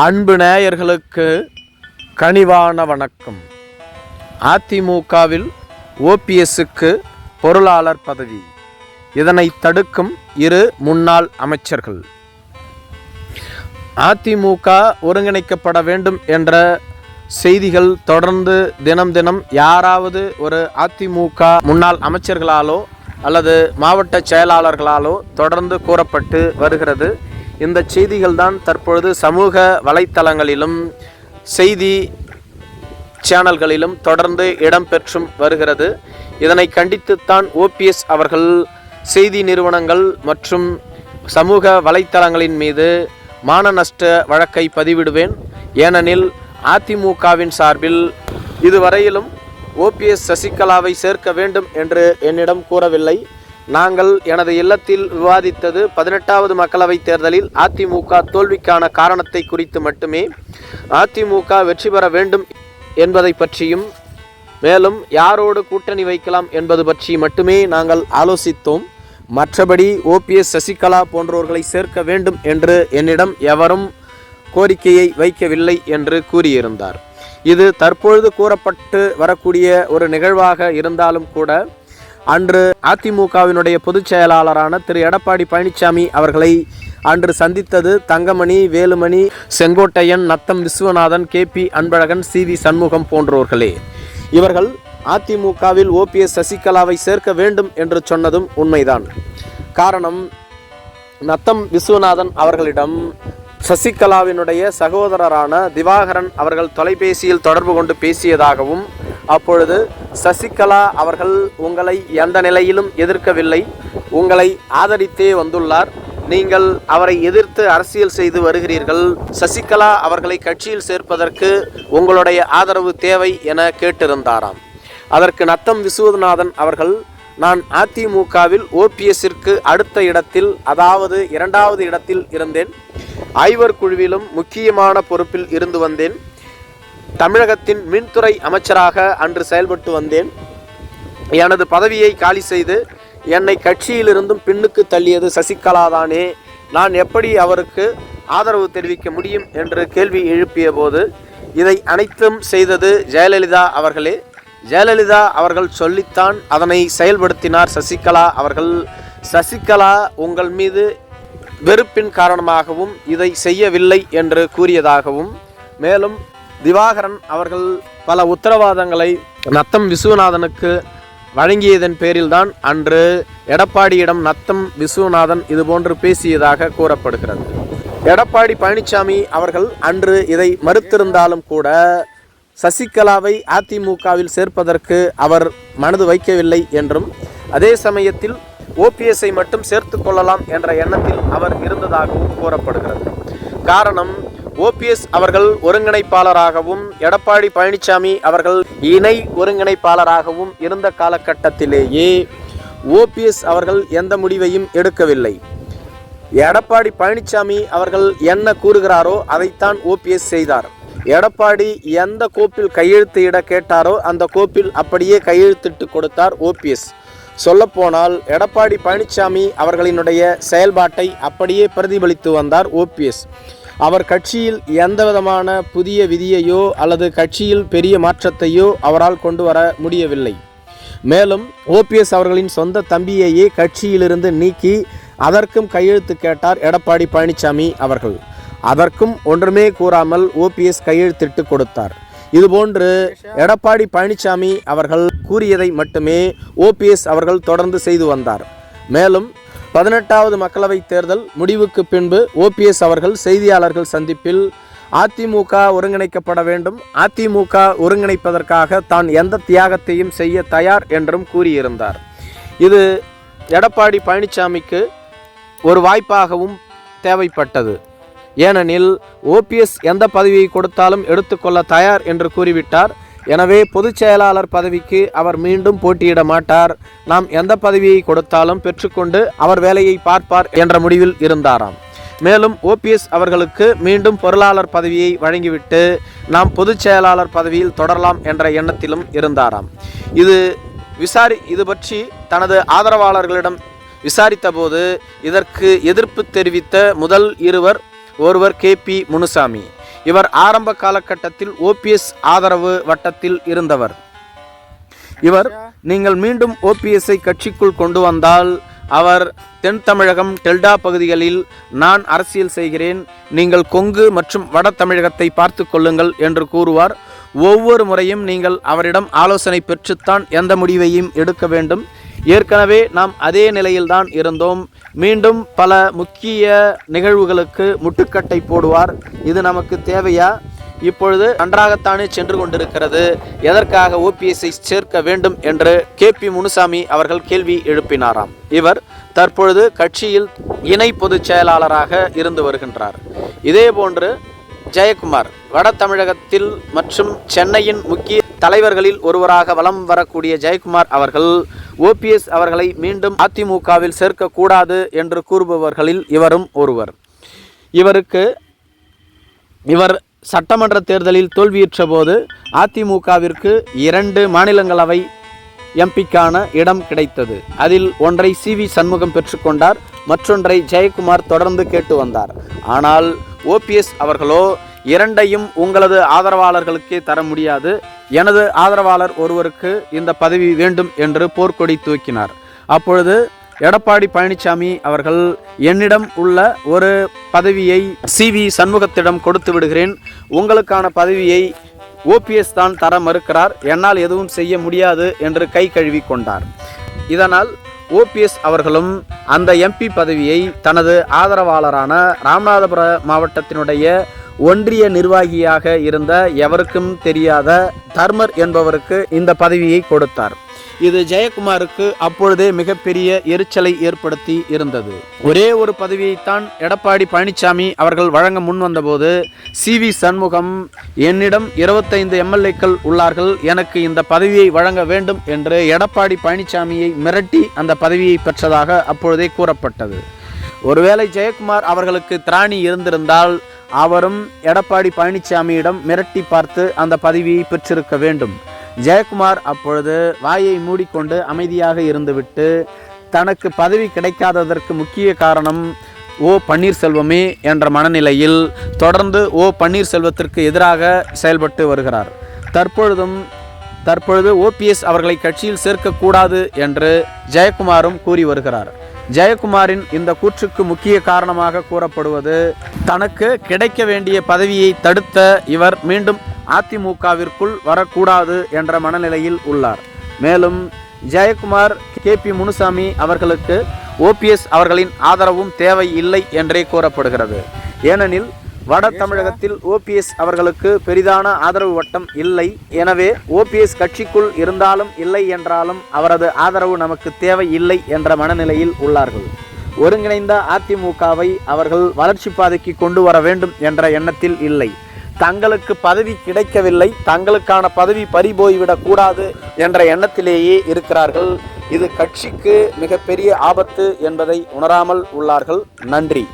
அன்பு நேயர்களுக்கு கனிவான வணக்கம். அதிமுகவில் ஓபிஎஸ்க்கு பொருளாளர் பதவி. இதனை தடுக்கும் இரு முன்னாள் அமைச்சர்கள். அதிமுக ஒருங்கிணைக்கப்பட வேண்டும் என்ற செய்திகள் தொடர்ந்து தினம் தினம் யாராவது ஒரு அதிமுக முன்னாள் அமைச்சர்களாலோ அல்லது மாவட்ட செயலாளர்களாலோ தொடர்ந்து கூறப்பட்டு வருகிறது. இந்த செய்திகள் தான் தற்பொழுது சமூக வலைத்தளங்களிலும் செய்தி சேனல்களிலும் தொடர்ந்து இடம்பெற்றும் வருகிறது. இதனை கண்டித்துத்தான் ஓபிஎஸ் அவர்கள் செய்தி நிறுவனங்கள் மற்றும் சமூக வலைத்தளங்களின் மீது மான நஷ்ட வழக்கை பதிவிடுவேன். ஏனெனில் அதிமுகவின் சார்பில் இதுவரையிலும் ஓபிஎஸ் சசிகலாவை சேர்க்க வேண்டும் என்று என்னிடம் கூறவில்லை. நாங்கள் எனது இல்லத்தில் விவாதித்தது பதினெட்டாவது மக்களவைத் தேர்தலில் அதிமுக தோல்விக்கான காரணத்தை குறித்து மட்டுமே. அதிமுக வெற்றி பெற வேண்டும் என்பதை பற்றியும் மேலும் யாரோடு கூட்டணி வைக்கலாம் என்பது பற்றி மட்டுமே நாங்கள் ஆலோசித்தோம். மற்றபடி ஓபிஎஸ் சசிகலா போன்றோர்களை சேர்க்க வேண்டும் என்று என்னிடம் எவரும் கோரிக்கையை வைக்கவில்லை என்று கூறியிருந்தார். இது தற்பொழுது கூறப்பட்டு வரக்கூடிய ஒரு நிகழ்வாக இருந்தாலும் கூட அன்று அதிமுகவினுடைய பொதுச் செயலாளரான திரு. எடப்பாடி பழனிசாமி அவர்களை அன்று சந்தித்தது Thangamani Velumani Sengottaiyan Natham Viswanathan K P Anbazhagan C V Shanmugam போன்றோர்களே. இவர்கள் அதிமுகவில் ஓபிஎஸ் சசிகலாவை சேர்க்க வேண்டும் என்று சொன்னதும் உண்மைதான். காரணம் நத்தம் விஸ்வநாதன் அவர்களிடம் சசிகலாவினுடைய சகோதரரான திவாகரன் அவர்கள் தொலைபேசியில் தொடர்பு கொண்டு பேசியதாகவும் அப்பொழுது சசிகலா அவர்கள் உங்களை எந்த நிலையிலும் எதிர்க்கவில்லை. உங்களை ஆதரித்தே வந்துள்ளார். நீங்கள் அவரை எதிர்த்து அரசியல் செய்து வருகிறீர்கள். சசிகலா அவர்களை கட்சியில் சேர்ப்பதற்கு உங்களுடைய ஆதரவு தேவை என கேட்டிருந்தாராம். அதற்கு நத்தம் விசுவநாதன் அவர்கள் நான் அதிமுகவில் ஓபிஎஸ்ஸிற்கு அடுத்த இடத்தில் அதாவது இரண்டாவது இடத்தில் இருந்தேன். ஐவர் குழுவிலும் முக்கியமான பொறுப்பில் இருந்து வந்தேன். தமிழகத்தின் மின்துறை அமைச்சராக அன்று செயல்பட்டு வந்தேன். எனது பதவியை காலி செய்து என்னை கட்சியிலிருந்தும் பின்னுக்கு தள்ளியது சசிகலா தானே. நான் எப்படி அவருக்கு ஆதரவு தெரிவிக்க முடியும் என்று கேள்வி எழுப்பிய போது இதை அனைத்தும் செய்தது ஜெயலலிதா அவர்களே. ஜெயலலிதா அவர்கள் சொல்லித்தான் அதனை செயல்படுத்தினார் சசிகலா அவர்கள். சசிகலா உங்கள் மீது வெறுப்பின் காரணமாகவும் இதை செய்யவில்லை என்று கூறியதாகவும் மேலும் திவாகரன் அவர்கள் பல உத்தரவாதங்களை நத்தம் விஸ்வநாதனுக்கு வழங்கியதன் பேரில்தான் அன்று எடப்பாடியிடம் நத்தம் விஸ்வநாதன் இதுபோன்று பேசியதாக கூறப்படுகிறது. எடப்பாடி பழனிசாமி அவர்கள் அன்று இதை மறுத்திருந்தாலும் கூட சசிகலாவை அதிமுகவில் சேர்ப்பதற்கு அவர் மனது வைக்கவில்லை என்றும் அதே சமயத்தில் ஓபிஎஸ்ஐ மட்டும் சேர்த்து கொள்ளலாம் என்ற எண்ணத்தில் அவர் இருந்ததாகவும் கூறப்படுகிறது. காரணம் ஓபிஎஸ் அவர்கள் ஒருங்கிணைப்பாளராகவும் எடப்பாடி பழனிசாமி அவர்கள் இணை ஒருங்கிணைப்பாளராகவும் இருந்த காலகட்டத்திலேயே ஓபிஎஸ் அவர்கள் எந்த முடிவையும் எடுக்கவில்லை. எடப்பாடி பழனிசாமி அவர்கள் என்ன கூறுகிறாரோ அதைத்தான் ஓபிஎஸ் செய்தார். எடப்பாடி எந்த கோப்பில் கையெழுத்து இட கேட்டாரோ அந்த கோப்பில் அப்படியே கையெழுத்திட்டு கொடுத்தார் ஓபிஎஸ். சொல்லப்போனால் எடப்பாடி பழனிசாமி அவர்களினுடைய செயல்பாட்டை அப்படியே பிரதிபலித்து வந்தார் ஓபிஎஸ். அவர் கட்சியில் எந்த விதமான புதிய விதியையோ அல்லது கட்சியில் பெரிய மாற்றத்தையோ அவரால் கொண்டு வர முடியவில்லை. மேலும் ஓபிஎஸ் அவர்களின் சொந்த தம்பியையே கட்சியிலிருந்து நீக்கி அதற்கும் கையெழுத்து கேட்டார் எடப்பாடி பழனிசாமி அவர்கள். அதற்கும் ஒன்றுமே கூறாமல் ஓபிஎஸ் கையெழுத்திட்டு கொடுத்தார். இதுபோன்று எடப்பாடி பழனிசாமி அவர்கள் கூறியதை மட்டுமே ஓபிஎஸ் அவர்கள் தொடர்ந்து செய்து வந்தார். மேலும் பதினெட்டாவது மக்களவைத் தேர்தல் முடிவுக்கு பின்பு ஓபிஎஸ் அவர்கள் செய்தியாளர்கள் சந்திப்பில் அதிமுக ஒருங்கிணைக்கப்பட வேண்டும். அதிமுக ஒருங்கிணைப்பதற்காக தான் எந்த தியாகத்தையும் செய்ய தயார் என்றும் கூறியிருந்தார். இது எடப்பாடி பழனிசாமிக்கு ஒரு வாய்ப்பாகவும் தேவைப்பட்டது. ஏனெனில் ஓபிஎஸ் எந்த பதவியை கொடுத்தாலும் எடுத்துக்கொள்ள தயார் என்று கூறிவிட்டார். எனவே பொதுச் செயலாளர் பதவிக்கு அவர் மீண்டும் போட்டியிட மாட்டார். நாம் எந்த பதவியை கொடுத்தாலும் பெற்றுக்கொண்டு அவர் வேலையை பார்ப்பார் என்ற முடிவில் இருந்தாராம். மேலும் ஓபிஎஸ் அவர்களுக்கு மீண்டும் பொருளாளர் பதவியை வழங்கிவிட்டு நாம் பொதுச் செயலாளர் பதவியில் தொடரலாம் என்ற எண்ணத்திலும் இருந்தாராம். இது விசாரி இது பற்றி தனது ஆதரவாளர்களிடம் விசாரித்தபோது இதற்கு எதிர்ப்பு தெரிவித்த முதல் இருவர் ஒருவர் கே பி முனுசாமி. இவர் ஆரம்ப காலகட்டத்தில் ஓபிஎஸ் ஆதரவு வட்டத்தில் இருந்தவர். இவர் நீங்கள் மீண்டும் ஓபிஎஸ்ஐ கட்சிக்குள் கொண்டு வந்தால் அவர் தென் தமிழகம் டெல்டா பகுதிகளில் நான் அரசியல் செய்கிறேன் நீங்கள் கொங்கு மற்றும் வட தமிழகத்தை பார்த்து கொள்ளுங்கள் என்று கூறுவார். ஒவ்வொரு முறையும் நீங்கள் அவரிடம் ஆலோசனை பெற்றுத்தான் எந்த முடிவையும் எடுக்க வேண்டும். ஏற்கனவே நாம் அதே நிலையில்தான் இருந்தோம். மீண்டும் பல முக்கிய நிகழ்வுகளுக்கு முட்டுக்கட்டை போடுவார். இது நமக்கு தேவையா? இப்பொழுது நன்றாகத்தானே சென்று கொண்டிருக்கிறது. எதற்காக ஓபிஎஸ்ஐ சேர்க்க வேண்டும் என்று கே பி முனுசாமி அவர்கள் கேள்வி எழுப்பினாராம். இவர் தற்பொழுது கட்சியில் இணை பொதுச் செயலாளராக இருந்து வருகின்றார். இதேபோன்று ஜெயக்குமார் வட தமிழகத்தில் மற்றும் சென்னையின் முக்கிய தலைவர்களில் ஒருவராக வலம் வரக்கூடிய ஜெயக்குமார் அவர்கள் ஓபிஎஸ் அவர்களை மீண்டும் அதிமுகவில் சேர்க்கக்கூடாது என்று கூறுபவர்களில் இவரும் ஒருவர். இவருக்கு இவர் சட்டமன்ற தேர்தலில் தோல்வியுற்ற போது அதிமுகவிற்கு இரண்டு மாநிலங்களவை எம்பிக்கான இடம் கிடைத்தது. அதில் ஒன்றை சி வி சண்முகம் பெற்றுக்கொண்டார் மற்றொன்றை ஜெயக்குமார் தொடர்ந்து கேட்டு வந்தார். ஆனால் ஓபிஎஸ் அவர்களோ இரண்டையும் உங்களது ஆதரவாளர்களுக்கே தர முடியாது. எனது ஆதரவாளர் ஒருவருக்கு இந்த பதவி வேண்டும் என்று போர்க்கொடி தூக்கினார். அப்பொழுது எடப்பாடி பழனிசாமி அவர்கள் என்னிடம் உள்ள ஒரு பதவியை சி வி சண்முகத்திடம் கொடுத்து விடுகிறேன். உங்களுக்கான பதவியை ஓபிஎஸ் தான் தர மறுக்கிறார். என்னால் எதுவும் செய்ய முடியாது என்று கை கழுவி கொண்டார். இதனால் ஓபிஎஸ் அவர்களும் அந்த எம்பி பதவியை தனது ஆதரவாளரான ராமநாதபுர மாவட்டத்தினுடைய ஒன்றிய நிர்வாகியாக இருந்த எவருக்கும் தெரியாத தர்மர் என்பவருக்கு இந்த பதவியை கொடுத்தார். இது ஜெயக்குமாருக்கு அப்பொழுதே மிகப்பெரிய எரிச்சலை ஏற்படுத்தி இருந்தது. ஒரே ஒரு பதவியைத்தான் எடப்பாடி பழனிசாமி அவர்கள் வழங்க முன் வந்தபோது சி. வி. சண்முகம் என்னிடம் இருபத்தைந்து எம்எல்ஏக்கள் உள்ளார்கள் எனக்கு இந்த பதவியை வழங்க வேண்டும் என்று எடப்பாடி பழனிசாமியை மிரட்டி அந்த பதவியை பெற்றதாக அப்பொழுதே கூறப்பட்டது. ஒருவேளை ஜெயக்குமார் அவர்களுக்கு திராணி இருந்திருந்தால் அவரும் எடப்பாடி பழனிசாமியிடம் மிரட்டி பார்த்து அந்த பதவியை பெற்றிருக்க வேண்டும். ஜெயக்குமார் அப்பொழுது வாயை மூடிக்கொண்டு அமைதியாக இருந்துவிட்டு தனக்கு பதவி கிடைக்காததற்கு முக்கிய காரணம் ஓ பன்னீர்செல்வமே என்ற மனநிலையில் தொடர்ந்து ஓ பன்னீர்செல்வத்திற்கு எதிராக செயல்பட்டு வருகிறார். தற்பொழுதும் தற்பொழுது ஓபிஎஸ் அவர்களை கட்சியில் சேர்க்கக்கூடாது என்று ஜெயக்குமாரும் கூறி வருகிறார். ஜெயக்குமாரின் இந்த கூற்றுக்கு முக்கிய காரணமாக கூறப்படுவது தனக்கு கிடைக்க வேண்டிய பதவியை தடுத்த இவர் மீண்டும் அதிமுகவிற்குள் வரக்கூடாது என்ற மனநிலையில் உள்ளார். மேலும் ஜெயக்குமார் கே. பி. முனுசாமி அவர்களுக்கு ஓபிஎஸ் அவர்களின் ஆதரவும் தேவை இல்லை என்றே கூறப்படுகிறது. ஏனெனில் வட தமிழகத்தில் ஓபிஎஸ் அவர்களுக்கு பெரிதான ஆதரவு வட்டம் இல்லை. எனவே ஓபிஎஸ் கட்சிக்குள் இருந்தாலும் இல்லை என்றாலும் அவரது ஆதரவு நமக்கு தேவை இல்லை என்ற மனநிலையில் உள்ளார்கள். ஒருங்கிணைந்த அதிமுகவை அவர்கள் வளர்ச்சி பாதைக்கு கொண்டு வர வேண்டும் என்ற எண்ணத்தில் இல்லை. தங்களுக்கு பதவி கிடைக்கவில்லை தங்களுக்கான பதவி பறிபோய்விடக் கூடாது என்ற எண்ணத்திலேயே இருக்கிறார்கள். இது கட்சிக்கு மிகப்பெரிய ஆபத்து என்பதை உணராமல் உள்ளார்கள். நன்றி.